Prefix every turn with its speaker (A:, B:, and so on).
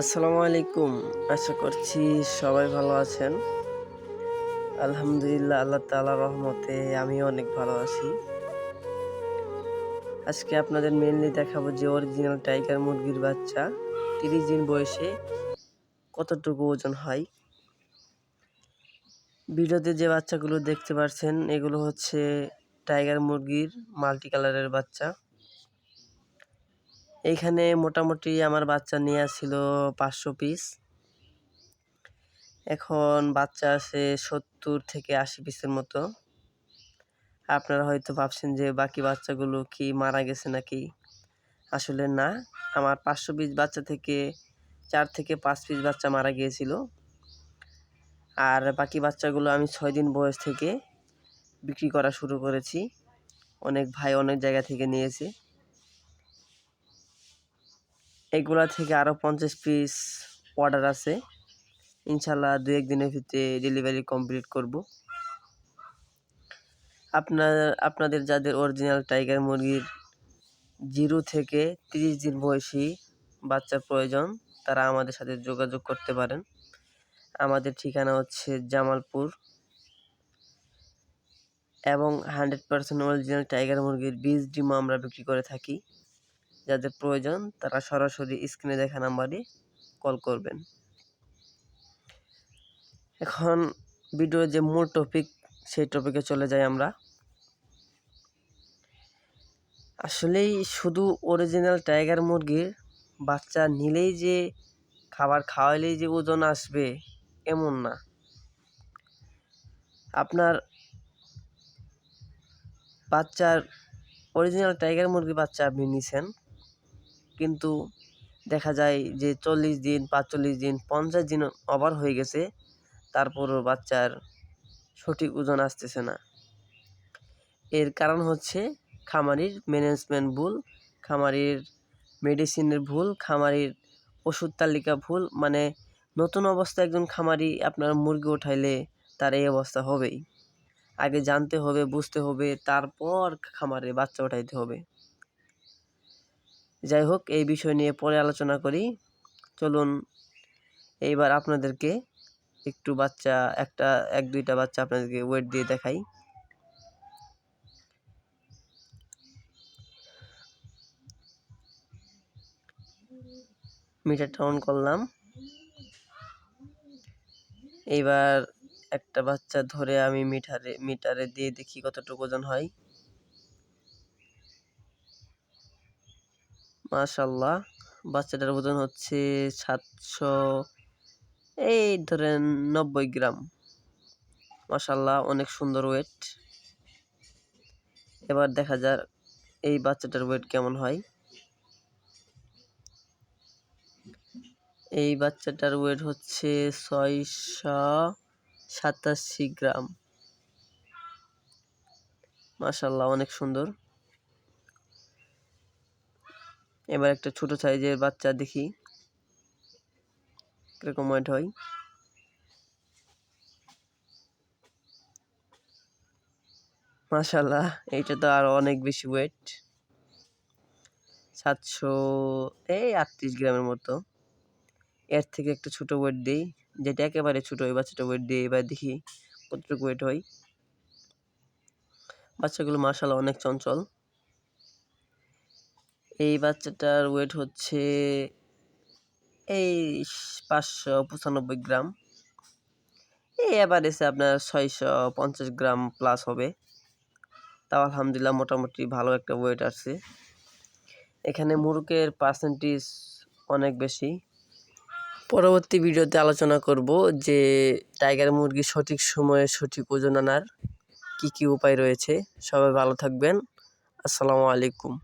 A: আসসালামু আলাইকুম। আশা করছি সবাই ভালো আছেন। আলহামদুলিল্লাহ, আল্লাহ তাআলার রহমতে আমি অনেক ভালো আছি। আজকে আপনাদের মেনলি দেখাবো যে অরিজিনাল টাইগার মুরগির বাচ্চা, তিরিশ দিন বয়সে কতটুকু ওজন হয়। ভিডিওতে যে বাচ্চাগুলো দেখতে পাচ্ছেন এগুলো হচ্ছে টাইগার মুরগির মাল্টি কালারের বাচ্চা। এইখানে মোটামুটি আমার বাচ্চা নিয়ে আসছিল পাঁচশো পিস এখন বাচ্চা আছে সত্তর থেকে আশি পিসের মতো। আপনারা হয়তো ভাবছেন যে বাকি বাচ্চাগুলো কি মারা গেছে নাকি? আসলে না, আমার পাঁচশো পিস বাচ্চা থেকে চার থেকে পাঁচ পিস বাচ্চা মারা গিয়েছিল। আর বাকি বাচ্চাগুলো আমি ছয় দিন বয়স থেকে বিক্রি করা শুরু করেছি। অনেক ভাই অনেক জায়গা থেকে নিয়েছে। এগুলা থেকে আরও পঞ্চাশ পিস অর্ডার আছে। ইনশাল্লাহ দু এক দিনের ভিতরে ডেলিভারি কমপ্লিট করব। আপনার, আপনাদের যাদের অরিজিনাল টাইগার মুরগির জিরো থেকে তিরিশ দিন বয়সী বাচ্চার প্রয়োজন, তারা আমাদের সাথে যোগাযোগ করতে পারেন। আমাদের ঠিকানা হচ্ছে জামালপুর এবং হান্ড্রেড পার্সেন্ট অরিজিনাল টাইগার মুরগির বীজ ডিমও আমরা বিক্রি করে থাকি। যাদের প্রয়োজন, তারা সরাসরি স্ক্রিনে দেখা নাম্বারে কল করবেন। এখন ভিডিওর যে মূল টপিক সেই টপিকে চলে যাই আমরা। আসলেই শুধু অরিজিনাল টাইগার মুরগির বাচ্চা নিলেই যে খাবার খাওয়াইলেই যে ওজন আসবে, এমন না। আপনার বাচ্চার অরিজিনাল টাইগার মুরগি বাচ্চা আপনি নিছেন কিন্তু দেখা যায় যে চল্লিশ দিন, পাঁচচল্লিশ দিন, পঞ্চাশ দিন ওভার হয়ে গেছে। তারপরও বাচ্চার সঠিক ওজন আসতেছে না। এর কারণ হচ্ছে খামারির ম্যানেজমেন্ট ভুল, খামারির মেডিসিনের ভুল, খামারির ওষুধ তালিকা ভুল। মানে নতুন অবস্থায় একজন খামারি আপনার মুরগি উঠাইলে তার এই অবস্থা হবেই। আগে জানতে হবে, বুঝতে হবে, তারপর খামারে বাচ্চা উঠাইতে হবে। যাই হোক, এই বিষয় নিয়ে পরে আলোচনা করি। চলুন, এইবার আপনাদেরকে একটু বাচ্চা, একটা, এক, দুইটা বাচ্চা আপনাদেরকে ওয়েট দিয়ে দেখাই। মিটারটা অন করলাম। এইবার একটা বাচ্চা ধরে আমি মিটারে মিটারে দিয়ে দেখি কতটুকু ওজন হয়। মাশাল্লাহ। বাচ্চাটার ওজন হচ্ছে সাতশো, এই ধরেন নব্বই গ্রাম। মাশাল্লাহ, অনেক সুন্দর ওয়েট এবার দেখা যাক এই বাচ্চাটার ওয়েট কেমন হয়। এই বাচ্চাটার ওয়েট হচ্ছে ছয়শো সাতাশি গ্রাম। মাশাল্লাহ, অনেক সুন্দর। এবার একটা ছোট সাইজের বাচ্চা দেখি। কীরকম ওয়েট হয়। মাশাল্লাহ এইটা তো আরও অনেক বেশি ওয়েট সাতশো, এই আটত্রিশ গ্রামের মতো। এর থেকে একটা ছোট ওয়েট দিই, যেটা একেবারে ছোট, ওই বাচ্চাটা ওয়েট দিয়ে এবার দেখি কতটুকু ওয়েট হয়। বাচ্চাগুলো মাশাল্লাহ অনেক চঞ্চল। এই বাচ্চাটার ওয়েট হচ্ছে এই পাঁচশো পঁচানব্বই গ্রাম। এই এসে আপনার ছয়শো পঞ্চাশ গ্রাম প্লাস হবে। তাও আলহামদুলিল্লাহ মোটামুটি ভালো একটা ওয়েট আসছে এখানে মুরগের পার্সেন্টেজ অনেক বেশি। পরবর্তী ভিডিওতে আলোচনা করব যে টাইগার মুরগি সঠিক সময়ে সঠিক ওজন আনার কী কী উপায় রয়েছে। সবাই ভালো থাকবেন। আসসালামু আলাইকুম।